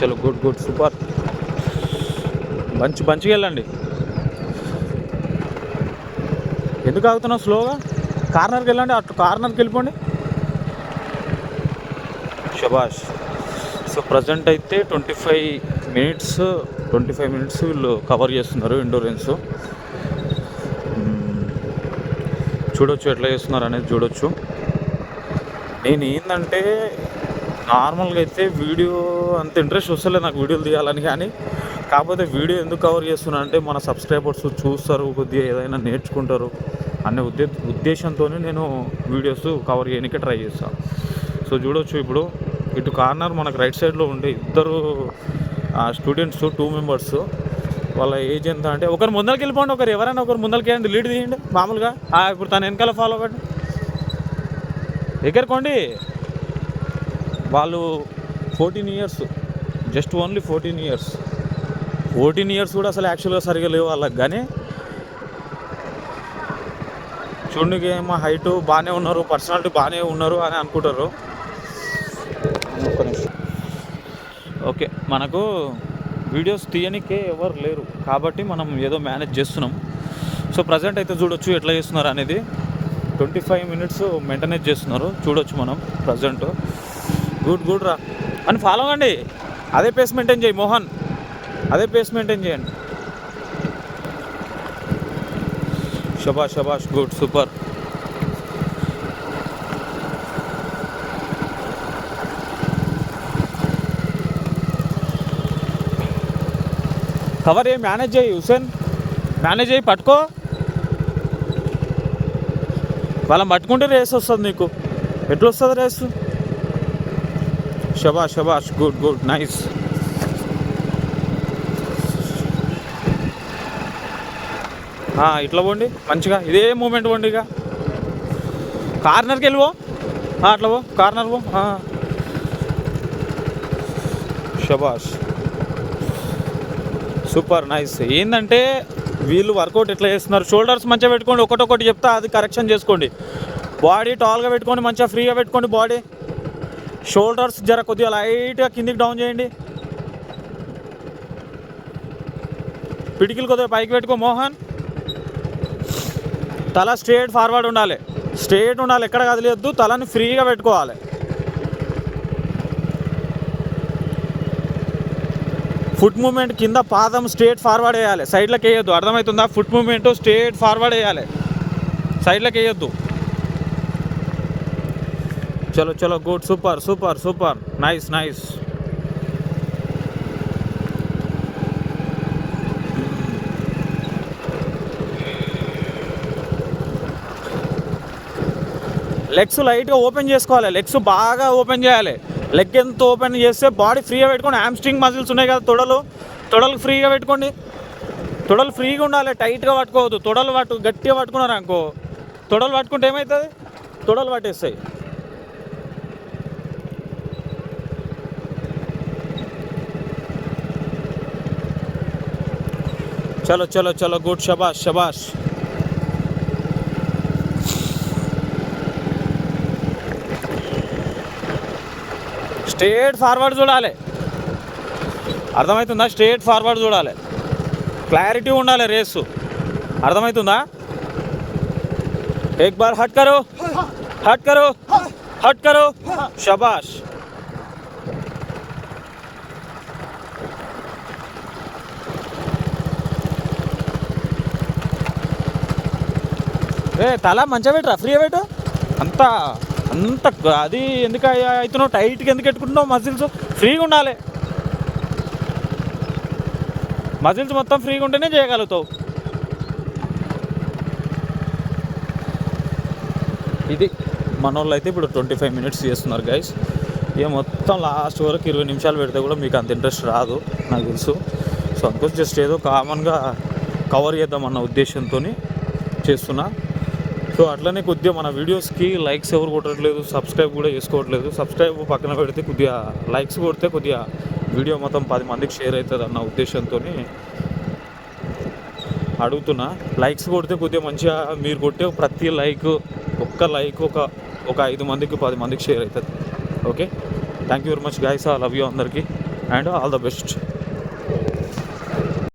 చలో good good super. మంచి మంచిగా వెళ్ళండి. ఎందుకు ఆగుతున్నావు స్లోగా? కార్నర్కి వెళ్ళండి అటు కార్నర్కి వెళ్ళిపోండి. శబాష్ సో ప్రజెంట్ అయితే twenty five minutes twenty five minutes వీళ్ళు కవర్ చేస్తున్నారు ఇండోరెన్స్ చూడొచ్చు ఎట్లా చేస్తున్నారు అనేది చూడొచ్చు. నేను ఏంటంటే నార్మల్గా అయితే వీడియో అంత ఇంట్రెస్ట్ వస్తలేదు నాకు వీడియోలు తీయాలని కానీ కాకపోతే వీడియో ఎందుకు కవర్ చేస్తున్నా అంటే మన సబ్స్క్రైబర్స్ చూస్తారు కొద్దిగా ఏదైనా నేర్చుకుంటారు అనే ఉద్దే ఉద్దేశంతో నేను వీడియోస్ కవర్ చేయడానికి ట్రై చేస్తాను సో చూడొచ్చు ఇప్పుడు. ఇటు కార్నర్ మనకు రైట్ సైడ్లో ఉండే ఇద్దరు స్టూడెంట్స్ టూ మెంబర్స్. వాళ్ళ ఏజ్ ఎంత అంటే ఒకరు ముందరికి వెళ్ళిపోండి ఒకరు. ఎవరైనా ఒకరు ముందరికి వెళ్ళండి లీడ్ తీయండి మామూలుగా. ఇప్పుడు తన వెనకాల ఫాలో అవ్వండి. ఎగరుకోండి వాళ్ళు fourteen years just only fourteen years fourteen years కూడా అసలు యాక్చువల్గా సరిగా లేవు వాళ్ళకి కానీ చూడండి ఏమో హైట్ బాగానే ఉన్నారు పర్సనాలిటీ బాగానే ఉన్నారు అని అనుకుంటారు. ఓకే మనకు వీడియోస్ తీయనికే ఎవరు లేరు కాబట్టి మనం ఏదో మేనేజ్ చేస్తున్నాం. సో ప్రజెంట్ అయితే చూడొచ్చు ఎట్లా చేస్తున్నారు అనేది. ట్వంటీ ఫైవ్ మినిట్స్ మెయింటెనెన్స్ చేస్తున్నారు చూడొచ్చు మనం ప్రజెంట్ గుడ్ గుడ్ రా. అని ఫాలో అవ్వండి అదే పేస్ మెయింటైన్ చేయి మోహన్. అదే పేస్ మెయింటైన్ చేయండి. శభాష్ శభాష్ గుడ్ సూపర్. కవర్ ఏ మేనేజ్ చేయి హుసేన్. మేనేజ్ చేయి పట్టుకో. వాళ్ళని పట్టుకుంటే రేస్ వస్తుంది నీకు. ఎట్లా వస్తుంది రేసు శబాష్ శబాష్ గుడ్ గుడ్ నైస్ ఇట్లా పోండి. మంచిగా. ఇదే మూమెంట్ పోండి ఇక. కార్నర్కి వెళ్ళిపో. అట్లా పో. కార్నర్ పో. శభాష్ సూపర్ నైస్ ఏంటంటే వీళ్ళు వర్కౌట్ ఎట్లా చేస్తున్నారు? షోల్డర్స్ మంచిగా పెట్టుకోండి. ఒకటొకటి చెప్తా అది కరెక్షన్ చేసుకోండి. బాడీ టాల్గా పెట్టుకోండి మంచిగా ఫ్రీగా పెట్టుకోండి బాడీ షోల్డర్స్ జర కొద్దిగా లైట్గా కిందికి డౌన్ చేయండి. పిడికిలు కొద్దిగా పైకి పెట్టుకో మోహన్. తల స్ట్రేట్ ఫార్వర్డ్ ఉండాలి. స్ట్రేట్ ఉండాలి ఎక్కడ కదిలేద్దు తలని ఫ్రీగా పెట్టుకోవాలి. ఫుట్ మూమెంట్ కింద పాదం స్ట్రేట్ ఫార్వర్డ్ వేయాలి. సైడ్లకు వేయొద్దు. అర్థమవుతుందా? ఫుట్ మూమెంట్ స్ట్రేట్ ఫార్వర్డ్ వేయాలి. సైడ్లకు వేయొద్దు. చలో చలో good super super super nice nice legs లైట్గా ఓపెన్ చేసుకోవాలి. లెగ్స్ బాగా ఓపెన్ చేయాలి. లెగ్ ఎంత ఓపెన్ చేస్తే బాడీ ఫ్రీగా పెట్టుకోండి. హ్యామ్స్ట్రింగ్ మజిల్స్ ఉన్నాయి కదా తొడలు. తొడలు ఫ్రీగా పెట్టుకోండి. తొడలు ఫ్రీగా ఉండాలి. టైట్గా పట్టుకోవద్దు. తొడలు పట్టు గట్టిగా పట్టుకున్నారు అనుకో. తొడలు పట్టుకుంటే ఏమవుతుంది? తొడలు పట్టేస్తాయి. చలో చలో చలో గుడ్ షబాష్ షబాష్ స్ట్రేట్ ఫార్వర్డ్ చూడాలి అర్థమవుతుందా స్ట్రేట్ ఫార్వర్డ్ చూడాలి క్లారిటీ ఉండాలి రేసు అర్థమవుతుందా एक बार हट करो हट करो हट करो शाबाश ఏ తల మంచిగా పెట్టరా? ఫ్రీ పెట్టు. అంత అంత అది ఎందుకు అవుతున్నావు? టైట్గా ఎందుకు పెట్టుకుంటున్నావు? మజిల్స్ ఫ్రీగా ఉండాలి. మజిల్స్ మొత్తం ఫ్రీగా ఉంటేనే చేయగలుగుతావు. ఇది మన వాళ్ళు అయితే ఇప్పుడు ట్వంటీ ఫైవ్ మినిట్స్ చేస్తున్నారు గైస్ ఇక మొత్తం లాస్ట్ వరకు ఇరవై నిమిషాలు పెడితే కూడా మీకు అంత ఇంట్రెస్ట్ రాదు నాకు తెలుసు. సో అందుకోసం జస్ట్ ఏదో కామన్గా కవర్ చేద్దామన్న ఉద్దేశంతో చేస్తున్నా. సో అట్లనే కొద్దిగా మన వీడియోస్కి లైక్స్ ఎవరు కొట్టట్లేదు సబ్స్క్రైబ్ కూడా చేసుకోవట్లేదు. సబ్స్క్రైబ్ పక్కన పెడితే కొద్దిగా లైక్స్ కొడితే కొద్దిగా వీడియో మొత్తం పది మందికి షేర్ అవుతుంది అన్న ఉద్దేశంతో అడుగుతున్నా. లైక్స్ కొడితే కొద్దిగా మంచిగా మీరు కొట్టే ప్రతి లైక్ ఒక్క లైక్ ఒక ఒక ఐదు మందికి పది మందికి షేర్ అవుతుంది. Okay? Thank you very much guys. Love you అందరికీ. And all the best.